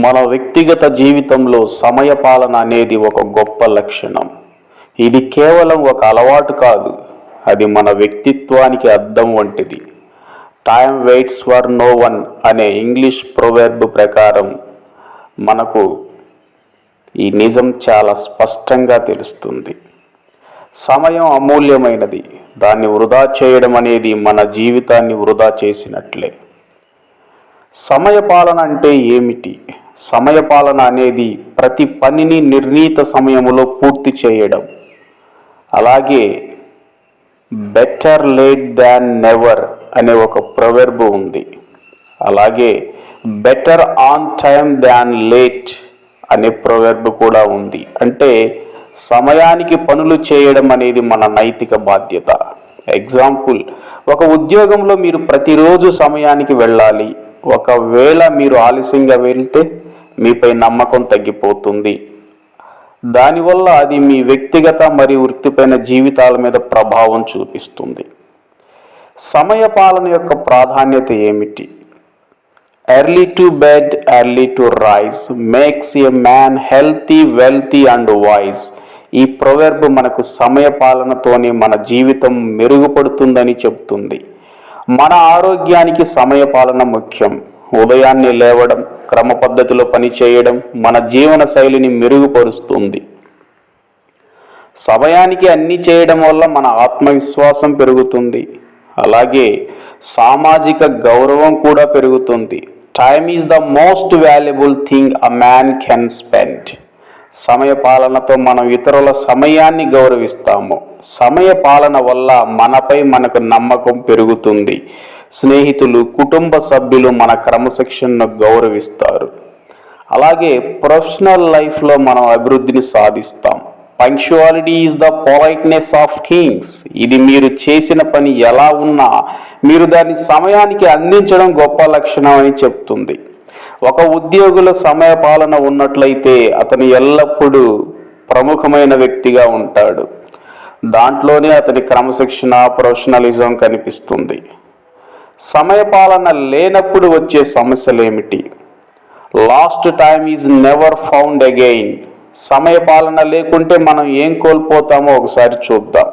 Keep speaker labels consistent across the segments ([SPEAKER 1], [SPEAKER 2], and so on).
[SPEAKER 1] మన వ్యక్తిగత జీవితంలో సమయపాలన అనేది ఒక గొప్ప లక్షణం. ఇది కేవలం ఒక అలవాటు కాదు అది మన వ్యక్తిత్వానికి అద్దం వంటిది. Time waits for no one అనే ఇంగ్లీష్ ప్రొవెర్బ్ ప్రకారం మనకు ఈ నిజం చాలా స్పష్టంగా తెలుస్తుంది. సమయం అమూల్యమైనది దాన్ని వృధా చేయడం అనేది మన జీవితాన్ని వృధా చేసినట్లే. సమయపాలన అంటే ఏమిటి? సమయపాలన అనేది ప్రతి పనిని నిర్ణీత సమయంలో పూర్తి చేయడం. అలాగే బెటర్ లేట్ దాన్ నెవర్ అనే ఒక ప్రొవెర్బ్ ఉంది. అలాగే better on time than late అనే ప్రొవెర్బ్ కూడా ఉంది. అంటే సమయానికి పనులు చేయడం అనేది మన నైతిక బాధ్యత. ఎగ్జాంపుల్ ఒక ఉద్యోగంలో మీరు ప్రతిరోజు సమయానికి వెళ్ళాలి. ఒకవేళ మీరు ఆలస్యంగా వెళ్తే మీపై నమ్మకం తగ్గిపోతుంది. దానివల్ల అది మీ వ్యక్తిగత మరియు వృత్తిపైన జీవితాల మీద ప్రభావం చూపిస్తుంది. సమయపాలన యొక్క ప్రాధాన్యత ఏమిటి? Early to bed early to rise makes a man healthy wealthy and wise ఈ ప్రొవెర్బ్ మనకు సమయపాలనతోనే మన జీవితం మెరుగుపడుతుందని చెబుతుంది. మన ఆరోగ్యానికి సమయపాలన ముఖ్యం. ఉదయాన్నే లేవడం క్రమ పద్ధతిలో పని చేయడం మన జీవన శైలిని మెరుగుపరుస్తుంది. సమయానికి అన్ని చేయడం వల్ల మన ఆత్మవిశ్వాసం పెరుగుతుంది. అలాగే సామాజిక గౌరవం కూడా పెరుగుతుంది. Time is the most valuable thing a man can spend సమయ పాలనతో మనం ఇతరుల సమయాన్ని గౌరవిస్తాము. సమయ పాలన వల్ల మనపై మనకు నమ్మకం పెరుగుతుంది. స్నేహితులు కుటుంబ సభ్యులు మన క్రమశిక్షణను గౌరవిస్తారు. అలాగే ప్రొఫెషనల్ లైఫ్లో మనం అభివృద్ధిని సాధిస్తాం. Punctuality is the politeness of kings ఇది మీరు చేసిన పని ఎలా ఉన్నా మీరు దాన్ని సమయానికి అందించడం గొప్ప లక్షణం అని చెప్తుంది. ఒక ఉద్యోగుల సమయ పాలన ఉన్నట్లయితే అతను ఎల్లప్పుడూ ప్రముఖమైన వ్యక్తిగా ఉంటాడు. దాంట్లోనే అతని క్రమశిక్షణ ప్రొఫెషనలిజం కనిపిస్తుంది. సమయపాలన లేనప్పుడు వచ్చే సమస్యలు ఏమిటి lost time is never found again సమయపాలన లేకుంటే మనం ఏం కోల్పోతామో ఒకసారి చూద్దాం.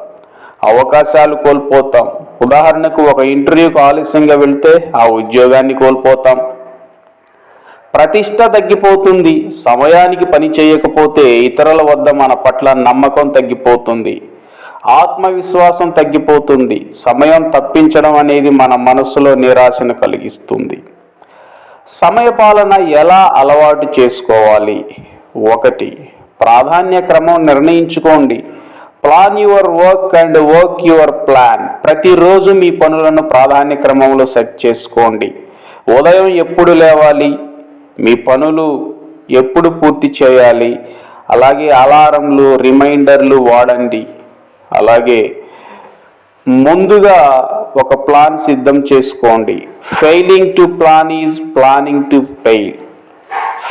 [SPEAKER 1] అవకాశాలు కోల్పోతాం. ఉదాహరణకు ఒక ఇంటర్వ్యూకు ఆలస్యంగా వెళ్తే ఆ ఉద్యోగాన్ని కోల్పోతాం. ప్రతిష్ట తగ్గిపోతుంది. సమయానికి పని చేయకపోతే ఇతరుల వద్ద మన పట్ల నమ్మకం తగ్గిపోతుంది. ఆత్మవిశ్వాసం తగ్గిపోతుంది. సమయం తప్పించడం అనేది మన మనస్సులో నిరాశను కలిగిస్తుంది. సమయపాలన ఎలా అలవాటు చేసుకోవాలి? ఒకటి ప్రాధాన్య క్రమం నిర్ణయించుకోండి. Plan your work and work your plan ప్రతిరోజు మీ పనులను ప్రాధాన్య క్రమంలో సెట్ చేసుకోండి. ఉదయం ఎప్పుడు లేవాలి? మీ పనులు ఎప్పుడు పూర్తి చేయాలి? అలాగే అలారంలు రిమైండర్లు వాడండి. అలాగే ముందుగా ఒక ప్లాన్ సిద్ధం చేసుకోండి. Failing to plan is planning to fail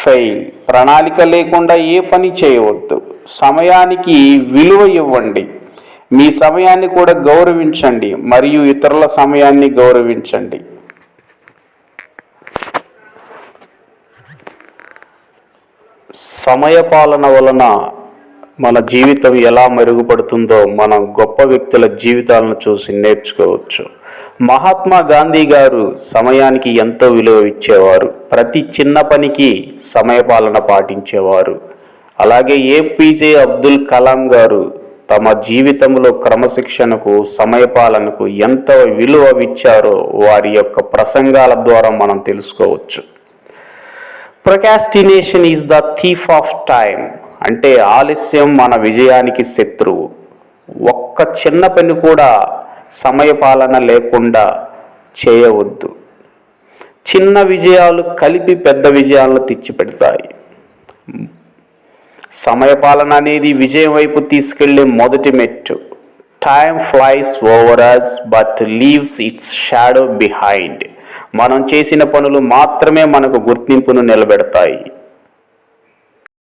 [SPEAKER 1] fail ప్రణాళిక లేకుండా ఏ పని చేయవద్దు. సమయానికి విలువ ఇవ్వండి. మీ సమయాన్ని కూడా గౌరవించండి మరియు ఇతరుల సమయాన్ని గౌరవించండి. సమయపాలన వలన మన జీవితం ఎలా మెరుగుపడుతుందో మనం గొప్ప వ్యక్తుల జీవితాలను చూసి నేర్చుకోవచ్చు. మహాత్మా గాంధీ గారు సమయానికి ఎంతో విలువ ఇచ్చేవారు. ప్రతి చిన్న పనికి సమయపాలన పాటించేవారు. అలాగే ఏపీజే అబ్దుల్ కలాం గారు తమ జీవితంలో క్రమశిక్షణకు సమయపాలనకు ఎంత విలువ ఇచ్చారో వారి యొక్క ప్రసంగాల ద్వారా మనం తెలుసుకోవచ్చు. Procrastination is the thief of time అంటే ఆలస్యం మన విజయానికి శత్రువు. ఒక్క చిన్న పని కూడా సమయపాలన లేకుండా చేయవద్దు. చిన్న విజయాలు కలిపి పెద్ద విజయాలను తెచ్చిపెడతాయి. సమయపాలన అనేది విజయం వైపు తీసుకెళ్ళే మొదటి మెట్టు. Time flies over us but leaves its shadow behind మనం చేసిన పనులు మాత్రమే మనకు గుర్తింపును నిలబెడతాయి.